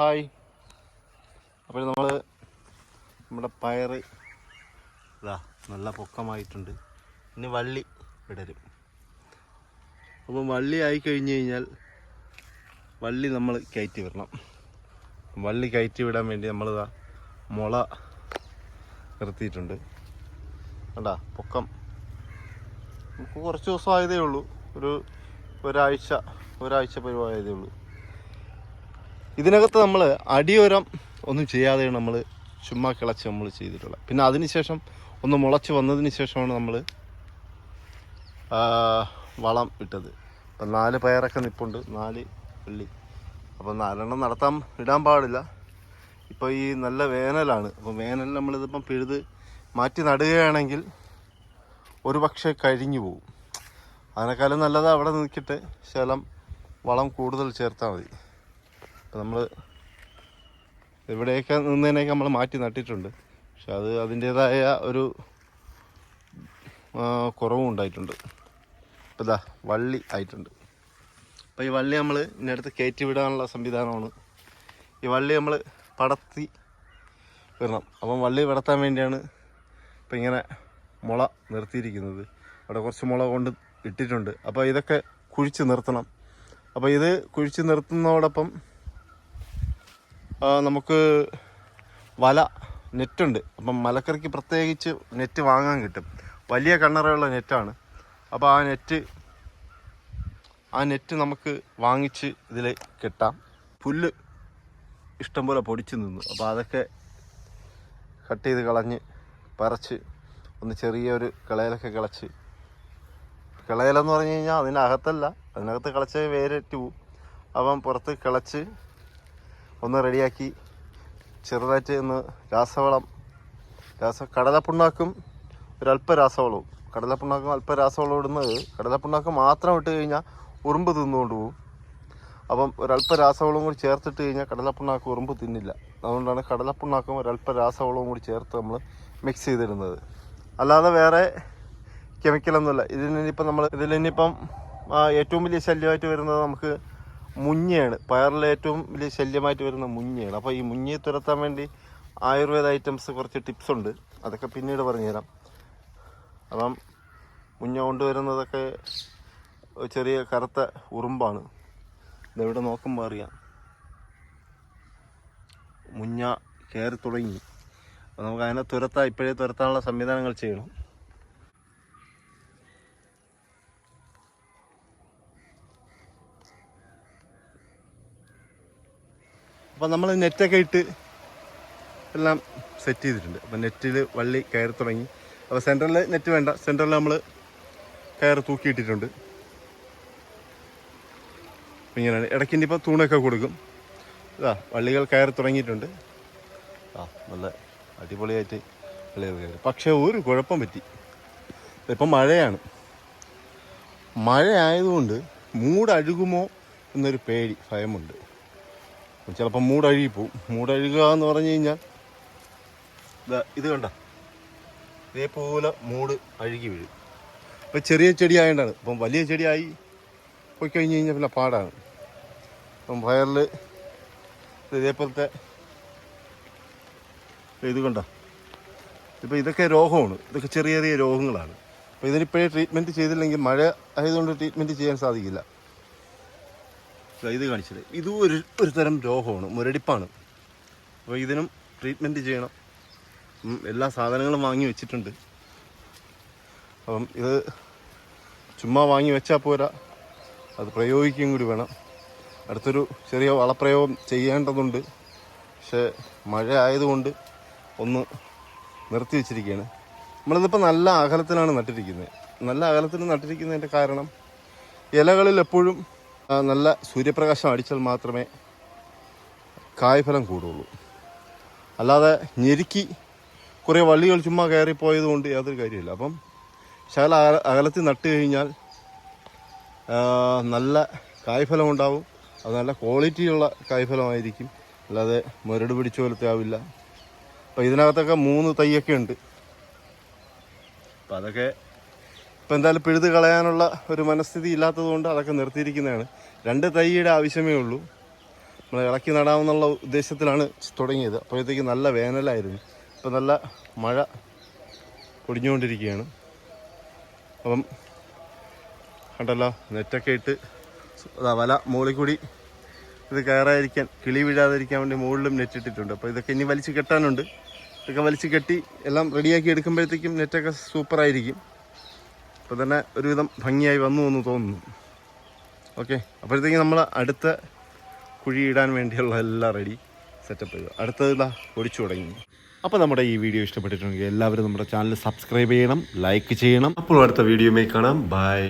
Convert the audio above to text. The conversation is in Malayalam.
ഹായ്. അപ്പോൾ നമ്മൾ നമ്മുടെ പയറ് ഇതാ നല്ല പൊക്കമായിട്ടുണ്ട്. ഇനി വള്ളി വിടരും. അപ്പോൾ വള്ളി ആയി കഴിഞ്ഞ് കഴിഞ്ഞാൽ വള്ളി നമ്മൾ കയറ്റി വിടണം. വള്ളി കയറ്റി വിടാൻ വേണ്ടി നമ്മളിതാ മുള നിർത്തിയിട്ടുണ്ട്. കണ്ടാ പൊക്കം. നമുക്ക് കുറച്ച് ദിവസം ആയതേ ഉള്ളൂ. ഒരു ഒരാഴ്ച ഒരാഴ്ച പരിവായതേ ഉള്ളൂ. ഇതിനകത്ത് നമ്മൾ അടിയോരം ഒന്നും ചെയ്യാതെയാണ് നമ്മൾ ചുമ്മാ കിളച്ച് നമ്മൾ ചെയ്തിട്ടുള്ളത്. പിന്നെ അതിനുശേഷം ഒന്ന് മുളച്ച് വന്നതിന് ശേഷമാണ് നമ്മൾ വളം ഇട്ടത്. അപ്പം നാല് പയറൊക്കെ നിപ്പുണ്ട്. നാല് വെള്ളി. അപ്പോൾ നാലെണ്ണം നടത്താൻ ഇടാൻ പാടില്ല. ഇപ്പോൾ ഈ നല്ല വേനലാണ്. അപ്പോൾ വേനലിൽ നമ്മളിതിപ്പം പിഴുത് മാറ്റി നടുകയാണെങ്കിൽ ഒരു പക്ഷേ കഴിഞ്ഞു പോകും അതിനേക്കാളും നല്ലത് അവിടെ നിൽക്കട്ടെ ശലം വളം കൂടുതൽ ചേർത്താൽ മതി. നമ്മൾ ഇവിടെയൊക്കെ നിന്നതിനൊക്കെ നമ്മൾ മാറ്റി നട്ടിട്ടുണ്ട്. പക്ഷെ അത് അതിന്റേതായ ഒരു കുറവും ഉണ്ടായിട്ടുണ്ട്. അപ്പോൾ ഇതാ വള്ളി ആയിട്ടുണ്ട്. അപ്പോൾ ഈ വള്ളി നമ്മൾ ഇതിനടുത്ത് കയറ്റി വിടാനുള്ള സംവിധാനമാണ്. ഈ വള്ളി നമ്മൾ പടത്തി വിടണം. അപ്പം വള്ളി പടത്താൻ വേണ്ടിയാണ് ഇപ്പം ഇങ്ങനെ മുള നിർത്തിയിരിക്കുന്നത്. അവിടെ കുറച്ച് മുള കൊണ്ട് ഇട്ടിട്ടുണ്ട്. അപ്പോൾ ഇതൊക്കെ കുഴിച്ച് നിർത്തണം. അപ്പോൾ ഇത് കുഴിച്ച് നിർത്തുന്നതോടൊപ്പം നമുക്ക് വല നെറ്റുണ്ട്. അപ്പം മലക്കറിക്ക് പ്രത്യേകിച്ച് നെറ്റ് വാങ്ങാൻ കിട്ടും. വലിയ കണ്ണറയുള്ള നെറ്റാണ്. അപ്പോൾ ആ നെറ്റ് ആ നെറ്റ് നമുക്ക് വാങ്ങിച്ച് ഇതിൽ കെട്ടാം. പുല്ല് ഇഷ്ടംപോലെ പൊടിച്ച് നിന്നു. അപ്പോൾ അതൊക്കെ കട്ട് ചെയ്ത് കളഞ്ഞ് പറിച്ച് ഒന്ന് ചെറിയൊരു കിളയിലൊക്കെ കിളച്ച്. കിളയിലെന്ന് പറഞ്ഞു കഴിഞ്ഞാൽ അതിനകത്തല്ല. അതിനകത്ത് കിളച്ച് വേരറ്റ് പോവും. അപ്പം പുറത്ത് കിളച്ച് ഒന്ന് റെഡിയാക്കി ചെറുതായിട്ട് ഒന്ന് രാസവളം രാസ കടലപ്പുണ്ണാക്കും ഒരല്പ രാസവളവും. കടലപ്പുണ്ണാക്കും അല്പ രാസവളം ഇടുന്നത് കടലപ്പുണ്ണാക്ക് മാത്രം ഇട്ട് കഴിഞ്ഞാൽ ഉറുമ്പ് തിന്നുകൊണ്ട് പോകും അപ്പം ഒരല്പ രാസവളവും കൂടി ചേർത്തിട്ട് കഴിഞ്ഞാൽ കടലപ്പുണ്ണാക്ക് ഉറുമ്പ് തിന്നില്ല. അതുകൊണ്ടാണ് കടലപ്പുണ്ണാക്കും ഒരല്പ രാസവളവും കൂടി ചേർത്ത് നമ്മൾ മിക്സ് ചെയ്തിടുന്നത്. അല്ലാതെ വേറെ കെമിക്കലൊന്നുമില്ല. ഇതിനിപ്പം നമ്മൾ ഇതിലിനിപ്പം ഏറ്റവും വലിയ ശല്യമായിട്ട് വരുന്നത് നമുക്ക് മുഞ്ഞയാണ്. പയറിൽ ഏറ്റവും വലിയ ശല്യമായിട്ട് വരുന്ന മുഞ്ഞയാണ്. അപ്പോൾ ഈ മുഞ്ഞയെ തുരത്താൻ വേണ്ടി ആയുർവേദ ഐറ്റംസ് കുറച്ച് ടിപ്സ് ഉണ്ട്. അതൊക്കെ പിന്നീട് പറഞ്ഞുതരാം. അപ്പം മുഞ്ഞ കൊണ്ടുവരുന്നതൊക്കെ ചെറിയ കറുത്ത ഉറുമ്പാണ്. ഇതെവിടെ നോക്കുമ്പോൾ അറിയാം. മുഞ്ഞ കയറി തുടങ്ങി. അപ്പോൾ നമുക്ക് അതിനെ തുരത്താൻ ഇപ്പോഴേ തുരത്താനുള്ള സംവിധാനങ്ങൾ ചെയ്യണം. അപ്പോൾ നമ്മൾ നെറ്റൊക്കെ ഇട്ട് എല്ലാം സെറ്റ് ചെയ്തിട്ടുണ്ട്. അപ്പോൾ നെറ്റിൽ വള്ളി കയറി തുടങ്ങി. അപ്പോൾ സെന്ററിൽ നെറ്റ് വേണ്ട. സെന്ററിൽ നമ്മൾ കയറ് തൂക്കിയിട്ടിട്ടുണ്ട്. ഇങ്ങനെയാണ്. ഇടയ്ക്കിന്റെ ഇപ്പോൾ തൂണൊക്കെ കൊടുക്കും. ഇതാ വള്ളികൾ കയറി തുടങ്ങിയിട്ടുണ്ട്. ആ നല്ല അടിപൊളിയായിട്ട് വള്ളികൾ കയറി. പക്ഷേ ഒരു കുഴപ്പം പറ്റി. ഇപ്പം മഴയാണ്. മഴ ആയതുകൊണ്ട് മൂടഴുകുമോ എന്നൊരു പേടി ഭയമുണ്ട്. ചിലപ്പോൾ മൂടഴുകി പോവും മൂടഴുകുക എന്ന് പറഞ്ഞു കഴിഞ്ഞാൽ ഇത് കണ്ട. ഇതേപോലെ മൂട് അഴുകി വീഴും. ഇപ്പം ചെറിയ ആയതുകൊണ്ടാണ് ഇപ്പം വലിയ ചെടിയായി പോയി കഴിഞ്ഞ് കഴിഞ്ഞാൽ പിന്നെ പാടാണ്. ഇപ്പം വയറിൽ ഇതേപോലത്തെ ഇത് കണ്ട. ഇപ്പം ഇതൊക്കെ രോഗമാണ്. ഇതൊക്കെ ചെറിയ ചെറിയ രോഗങ്ങളാണ്. അപ്പോൾ ഇതിനിപ്പോഴേ ട്രീറ്റ്മെന്റ് ചെയ്തില്ലെങ്കിൽ മഴ ആയതുകൊണ്ട് ട്രീറ്റ്മെന്റ് ചെയ്യാൻ സാധിക്കില്ല. ഇത് കാണിച്ചത്. ഇതും ഒരു ഒരു തരം രോഗമാണ് മുരടിപ്പാണ്. അപ്പോൾ ഇതിനും ട്രീറ്റ്മെന്റ് ചെയ്യണം. എല്ലാ സാധനങ്ങളും വാങ്ങി വെച്ചിട്ടുണ്ട്. അപ്പം ഇത് ചുമ്മാ വാങ്ങി വെച്ചാൽ പോരാ. അത് പ്രയോഗിക്കുകയും കൂടി വേണം. അടുത്തൊരു ചെറിയ വളപ്രയോഗം ചെയ്യേണ്ടതുണ്ട്. പക്ഷേ മഴ ആയതുകൊണ്ട് ഒന്ന് നിർത്തി വെച്ചിരിക്കുകയാണ്. നമ്മളിതിപ്പോൾ നല്ല അകലത്തിലാണ് നട്ടിരിക്കുന്നത്. നല്ല അകലത്തിൽ നട്ടിരിക്കുന്നതിന്റെ കാരണം ഇലകളിൽ എപ്പോഴും നല്ല സൂര്യപ്രകാശം അടിച്ചാൽ മാത്രമേ കായ്ഫലം കൂടുള്ളൂ. അല്ലാതെ ഞെരുക്കി കുറേ വള്ളികൾ ചുമ്മാ കയറിപ്പോയത് കൊണ്ട് യാതൊരു കാര്യമില്ല. അപ്പം ശകല അകല- അകലത്തിൽ നട്ട് കഴിഞ്ഞാൽ നല്ല കായ്ഫലം ഉണ്ടാവും. അത് നല്ല ക്വാളിറ്റിയുള്ള കായ്ഫലമായിരിക്കും. അല്ലാതെ മുരട് പിടിച്ച പോലത്തെ ആവില്ല. അപ്പം ഇതിനകത്തൊക്കെ മൂന്ന് തൈയൊക്കെ ഉണ്ട്. അപ്പം അതൊക്കെ ഇപ്പം എന്തായാലും പിഴുത് കളയാനുള്ള ഒരു മനസ്ഥിതി ഇല്ലാത്തത് കൊണ്ട് അതൊക്കെ നിർത്തിയിരിക്കുന്നതാണ്. രണ്ട് തൈയുടെ ആവശ്യമേ ഉള്ളൂ. നമ്മൾ ഇളക്കി നടാമെന്നുള്ള ഉദ്ദേശത്തിലാണ് തുടങ്ങിയത്. അപ്പോഴത്തേക്ക് നല്ല വേനലായിരുന്നു. ഇപ്പം നല്ല മഴ പൊടിഞ്ഞുകൊണ്ടിരിക്കുകയാണ്. അപ്പം കണ്ടല്ലോ നെറ്റൊക്കെ ഇട്ട് അതാ വല മുകളിൽ കൂടി ഇത് കയറാതിരിക്കാൻ കിളി വീഴാതിരിക്കാൻ വേണ്ടി മുകളിലും നെറ്റ് ഇട്ടിട്ടുണ്ട്. അപ്പോൾ ഇതൊക്കെ ഇനി വലിച്ച് കെട്ടാനുണ്ട്. ഇതൊക്കെ വലിച്ച് കെട്ടി എല്ലാം റെഡിയാക്കി എടുക്കുമ്പോഴത്തേക്കും നെറ്റൊക്കെ സൂപ്പറായിരിക്കും. അപ്പോൾ തന്നെ ഒരുവിധം ഭംഗിയായി വന്നു എന്ന് തോന്നുന്നു. ഓക്കെ അപ്പോഴത്തേക്കും നമ്മൾ അടുത്ത കുഴി ഇടാൻ വേണ്ടിയുള്ള എല്ലാം റെഡി സെറ്റപ്പ് ചെയ്തു അടുത്തത് ഇതാ ഒടിച്ചു തുടങ്ങി. അപ്പോൾ നമ്മുടെ ഈ വീഡിയോ ഇഷ്ടപ്പെട്ടിട്ടുണ്ടെങ്കിൽ എല്ലാവരും നമ്മുടെ ചാനൽ സബ്സ്ക്രൈബ് ചെയ്യണം ലൈക്ക് ചെയ്യണം. അപ്പോൾ അടുത്ത വീഡിയോയിൽ കാണാം. ബൈ